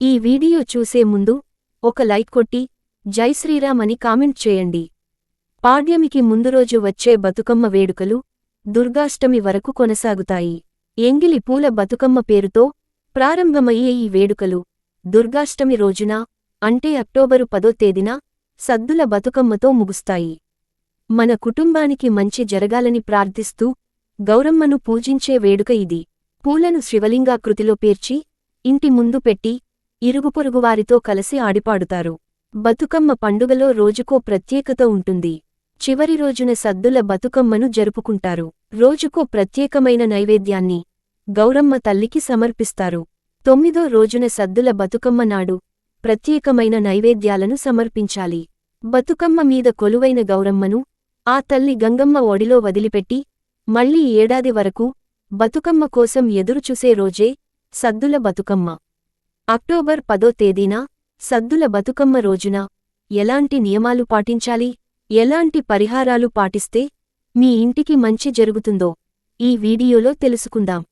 ఈ వీడియో చూసే ముందు ఒక లైక్ కొట్టి జై శ్రీరామ్ అని కామెంట్ చేయండి. పాడ్యమికి ముందు రోజు వచ్చే బతుకమ్మ వేడుకలు దుర్గాష్టమి వరకు కొనసాగుతాయి. ఎంగిలి పూల బతుకమ్మ పేరుతో ప్రారంభమయ్యే ఈ వేడుకలు దుర్గాష్టమి రోజున అంటే అక్టోబరు పదో తేదీన సద్దుల బతుకమ్మతో ముగుస్తాయి. మన కుటుంబానికి మంచి జరగాలని ప్రార్థిస్తూ గౌరమ్మను పూజించే వేడుక ఇది. పూలను శివలింగాకృతిలో పేర్చి ఇంటి ముందు పెట్టి ఇరుగుపొరుగువారితో కలిసి ఆడిపాడుతారు. బతుకమ్మ పండుగలో రోజుకో ప్రత్యేకత ఉంటుంది. చివరి రోజున సద్దుల బతుకమ్మను జరుపుకుంటారు. రోజుకో ప్రత్యేకమైన నైవేద్యాన్ని గౌరమ్మ తల్లికి సమర్పిస్తారు. తొమ్మిదో రోజున సద్దుల బతుకమ్మ నాడు ప్రత్యేకమైన నైవేద్యాలను సమర్పించాలి. బతుకమ్మ మీద కొలువైన గౌరమ్మను ఆ తల్లి గంగమ్మ ఒడిలో వదిలిపెట్టి మళ్ళీ ఏడాది వరకు బతుకమ్మ కోసం ఎదురుచూసే రోజే సద్దుల బతుకమ్మ. అక్టోబర్ పదో తేదీన సద్దుల బతుకమ్మ రోజున ఎలాంటి నియమాలు పాటించాలి? ఎలాంటి పరిహారాలు పాటిస్తే మీ ఇంటికి మంచి జరుగుతుందో ఈ వీడియోలో తెలుసుకుందాం.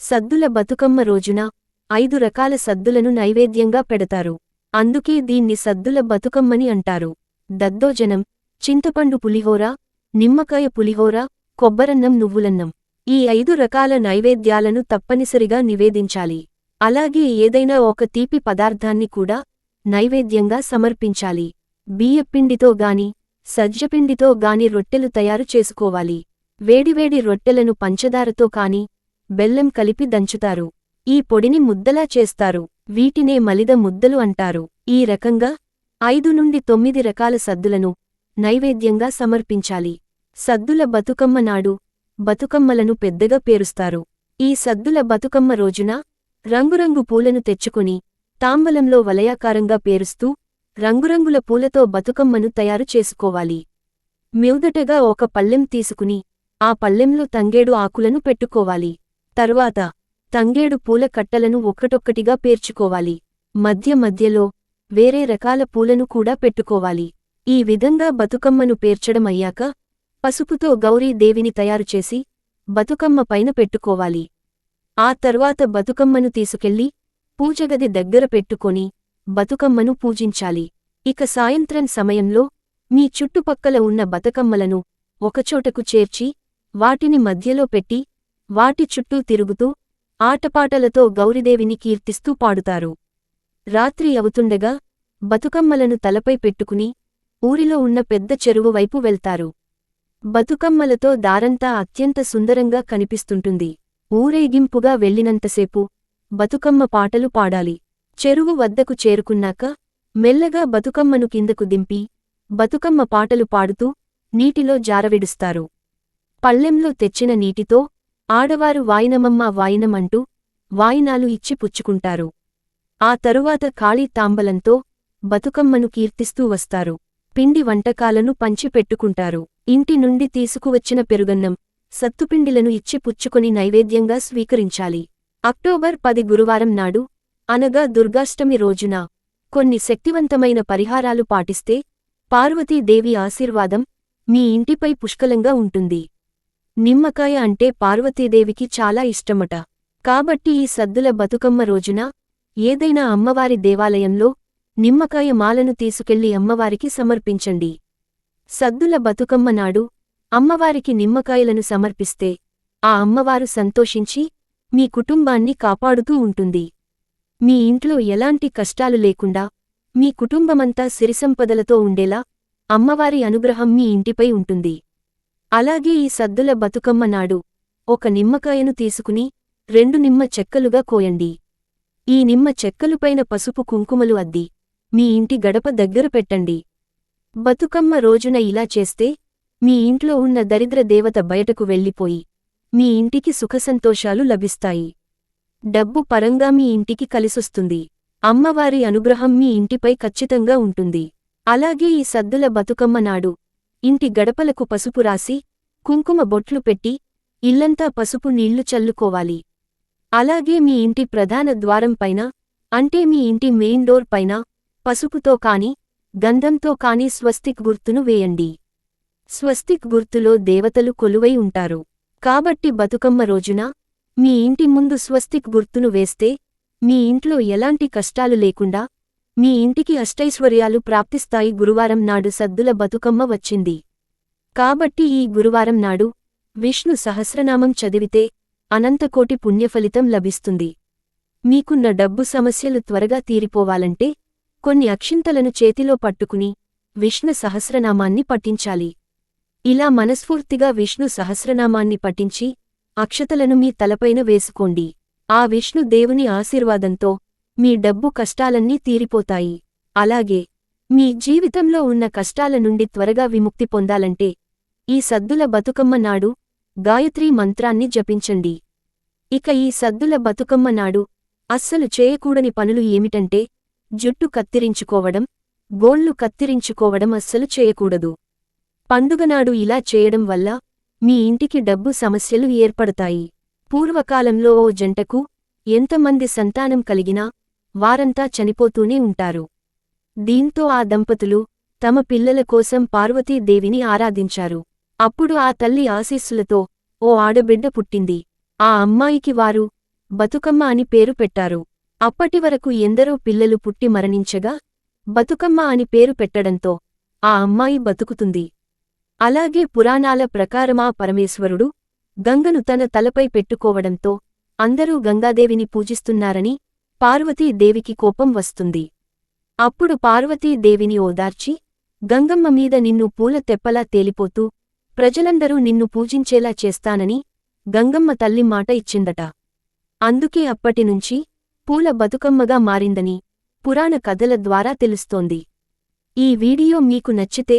సద్దుల బతుకమ్మ రోజున ఐదు రకాల సద్దులను నైవేద్యంగా పెడతారు. అందుకే దీన్ని సద్దుల బతుకమ్మని అంటారు. దద్దోజనం చింతపండు పులిహోర నిమ్మకాయ పులిహోర కొబ్బరన్నం నువ్వులన్నం ఈ ఐదు రకాల నైవేద్యాలను తప్పనిసరిగా నివేదించాలి. అలాగే ఏదైనా ఒక తీపి పదార్థాన్ని కూడా నైవేద్యంగా సమర్పించాలి. బియ్యపిండితో గాని సజ్జపిండితో గాని రొట్టెలు తయారు చేసుకోవాలి. వేడివేడి రొట్టెలను పంచదారతో కాని బెల్లం కలిపి దంచుతారు. ఈ పొడిని ముద్దలా చేస్తారు. వీటినే మలిద ముద్దలు అంటారు. ఈ రకంగా ఐదు నుండి తొమ్మిది రకాల సద్దులను నైవేద్యంగా సమర్పించాలి. సద్దుల బతుకమ్మ నాడు బతుకమ్మలను పెద్దగా పేరుస్తారు. ఈ సద్దుల బతుకమ్మ రోజున రంగురంగు పూలను తెచ్చుకుని తాంబలంలో వలయాకారంగా పేరుస్తూ రంగురంగుల పూలతో బతుకమ్మను తయారు చేసుకోవాలి. మీదటగా ఒక పల్లెం తీసుకుని ఆ పల్లెంలో తంగేడు ఆకులను పెట్టుకోవాలి. తరువాత తంగేడు పూల కట్టలను ఒక్కటొక్కటిగా పేర్చుకోవాలి. మధ్య మధ్యలో వేరే రకాల పూలను కూడా పెట్టుకోవాలి. ఈ విధంగా బతుకమ్మను పేర్చడం అయ్యాక పసుపుతో గౌరీదేవిని తయారుచేసి బతుకమ్మ పైన పెట్టుకోవాలి. ఆ తర్వాత బతుకమ్మను తీసుకెళ్ళి పూజగది దగ్గర పెట్టుకొని బతుకమ్మను పూజించాలి. ఇక సాయంత్రం సమయంలో మీ చుట్టుపక్కల ఉన్న బతుకమ్మలను ఒకచోటకు చేర్చి వాటిని మధ్యలో పెట్టి వాటి చుట్టూ తిరుగుతూ ఆటపాటలతో గౌరిదేవిని కీర్తిస్తూ పాడుతారు. రాత్రి అవుతుండగా బతుకమ్మలను తలపై పెట్టుకుని ఊరిలో ఉన్న పెద్ద చెరువు వైపు వెళ్తారు. బతుకమ్మలతో దారంతా అత్యంత సుందరంగా కనిపిస్తుంటుంది. ఊరేగింపుగా వెళ్ళినంతసేపు బతుకమ్మ పాటలు పాడాలి. చెరువు వద్దకు చేరుకున్నాక మెల్లగా బతుకమ్మను కిందకు దింపి బతుకమ్మ పాటలు పాడుతూ నీటిలో జారవిడుస్తారు. పళ్ళెంలో తెచ్చిన నీటితో ఆడవారు వాయినమమ్మ వాయినమంటూ వాయినాలు ఇచ్చి పుచ్చుకుంటారు. ఆ తరువాత ఖాళీ తాంబలంతో బతుకమ్మను కీర్తిస్తూ వస్తారు. పిండి వంటకాలను పంచిపెట్టుకుంటారు. ఇంటి నుండి తీసుకువచ్చిన పెరుగన్నం సత్తుపిండిలను ఇచ్చి పుచ్చుకొని నైవేద్యంగా స్వీకరించాలి. అక్టోబర్ పది గురువారం నాడు అనగా దుర్గాష్టమి రోజున కొన్ని శక్తివంతమైన పరిహారాలు పాటిస్తే పార్వతీదేవి ఆశీర్వాదం మీ ఇంటిపై పుష్కలంగా ఉంటుంది. నిమ్మకాయ అంటే పార్వతీదేవికి చాలా ఇష్టమట. కాబట్టి ఈ సద్దుల బతుకమ్మ రోజున ఏదైనా అమ్మవారి దేవాలయంలో నిమ్మకాయ మాలను తీసుకెళ్ళి అమ్మవారికి సమర్పించండి. సద్దుల బతుకమ్మ నాడు అమ్మవారికి నిమ్మకాయలను సమర్పిస్తే ఆ అమ్మవారు సంతోషించి మీ కుటుంబాన్ని కాపాడుతూ ఉంటుంది. మీ ఇంట్లో ఎలాంటి కష్టాలు లేకుండా మీ కుటుంబమంతా సిరిసంపదలతో ఉండేలా అమ్మవారి అనుగ్రహం మీ ఇంటిపై ఉంటుంది. అలాగే ఈ సద్దుల బతుకమ్మ నాడు ఒక నిమ్మకాయను తీసుకుని రెండు నిమ్మ చెక్కలుగా కోయండి. ఈ నిమ్మ చెక్కలుపైన పసుపు కుంకుమలు అద్ది మీ ఇంటి గడప దగ్గర పెట్టండి. బతుకమ్మ రోజున ఇలా చేస్తే మీ ఇంట్లో ఉన్న దరిద్ర దేవత బయటకు వెళ్ళిపోయి మీ ఇంటికి సుఖసంతోషాలు లభిస్తాయి. డబ్బు పరంగా మీ ఇంటికి కలిసొస్తుంది. అమ్మవారి అనుగ్రహం మీ ఇంటిపై ఖచ్చితంగా ఉంటుంది. అలాగే ఈ సద్దుల బతుకమ్మ నాడు ఇంటి గడపలకు పసుపు రాసి కుంకుమ బొట్లు పెట్టి ఇల్లంతా పసుపు నీళ్ళు చల్లుకోవాలి. అలాగే మీ ఇంటి ప్రధాన ద్వారం పైన అంటే మీ ఇంటి మెయిన్ డోర్ పైన పసుపుతో కాని గంధంతో కాని స్వస్తిక్ గుర్తును వేయండి. స్వస్తిక్ గుర్తులో దేవతలు కొలువై ఉంటారు. కాబట్టి బతుకమ్మ రోజున మీ ఇంటి ముందు స్వస్తిక్ గుర్తును వేస్తే మీ ఇంట్లో ఎలాంటి కష్టాలు లేకుండా మీ ఇంటికి అష్టైశ్వర్యాలు ప్రాప్తిస్తాయి. గురువారం నాడు సద్దుల బతుకమ్మ వచ్చింది. కాబట్టి ఈ గురువారం నాడు విష్ణు సహస్రనామం చదివితే అనంతకోటి పుణ్యఫలితం లభిస్తుంది. మీకున్న డబ్బు సమస్యలు త్వరగా తీరిపోవాలంటే కొన్ని అక్షింతలను చేతిలో పట్టుకుని విష్ణు సహస్రనామాన్ని పఠించాలి. ఇలా మనస్ఫూర్తిగా విష్ణు సహస్రనామాన్ని పఠించి అక్షతలను మీ తలపైన వేసుకోండి. ఆ విష్ణు దేవుని ఆశీర్వాదంతో మీ డబ్బు కష్టాలన్నీ తీరిపోతాయి. అలాగే మీ జీవితంలో ఉన్న కష్టాల నుండి త్వరగా విముక్తి పొందాలంటే ఈ సద్దుల బతుకమ్మ నాడు గాయత్రీ మంత్రాన్ని జపించండి. ఇక ఈ సద్దుల బతుకమ్మ నాడు అస్సలు చేయకూడని పనులు ఏమిటంటే జుట్టు కత్తిరించుకోవడం గోళ్ళు కత్తిరించుకోవడం అస్సలు చేయకూడదు. పండుగనాడు ఇలా చేయడం వల్ల మీ ఇంటికి డబ్బు సమస్యలు ఏర్పడతాయి. పూర్వకాలంలో ఓ జంటకు ఎంతమంది సంతానం కలిగినా వారంతా చనిపోతూనే ఉంటారు. దీంతో ఆ దంపతులు తమ పిల్లల కోసం పార్వతీదేవిని ఆరాధించారు. అప్పుడు ఆ తల్లి ఆశీస్సులతో ఓ ఆడబిడ్డ పుట్టింది. ఆ అమ్మాయికి వారు బతుకమ్మ అని పేరు పెట్టారు. అప్పటివరకు ఎందరో పిల్లలు పుట్టి మరణించగా బతుకమ్మ అని పేరు పెట్టడంతో ఆ అమ్మాయి బతుకుతుంది. అలాగే పురాణాల ప్రకారమా పరమేశ్వరుడు గంగను తన తలపై పెట్టుకోవడంతో అందరూ గంగాదేవిని పూజిస్తున్నారని పార్వతీదేవికి కోపం వస్తుంది. అప్పుడు పార్వతీదేవిని ఓదార్చి గంగమ్మ మీద నిన్ను పూల తెప్పలా తేలిపోతూ ప్రజలందరూ నిన్ను పూజించేలా చేస్తానని గంగమ్మ తల్లి మాట ఇచ్చిందట. అందుకే అప్పటినుంచి పూల బతుకమ్మగా మారిందని పురాణ కథల ద్వారా తెలుస్తోంది. ఈ వీడియో మీకు నచ్చితే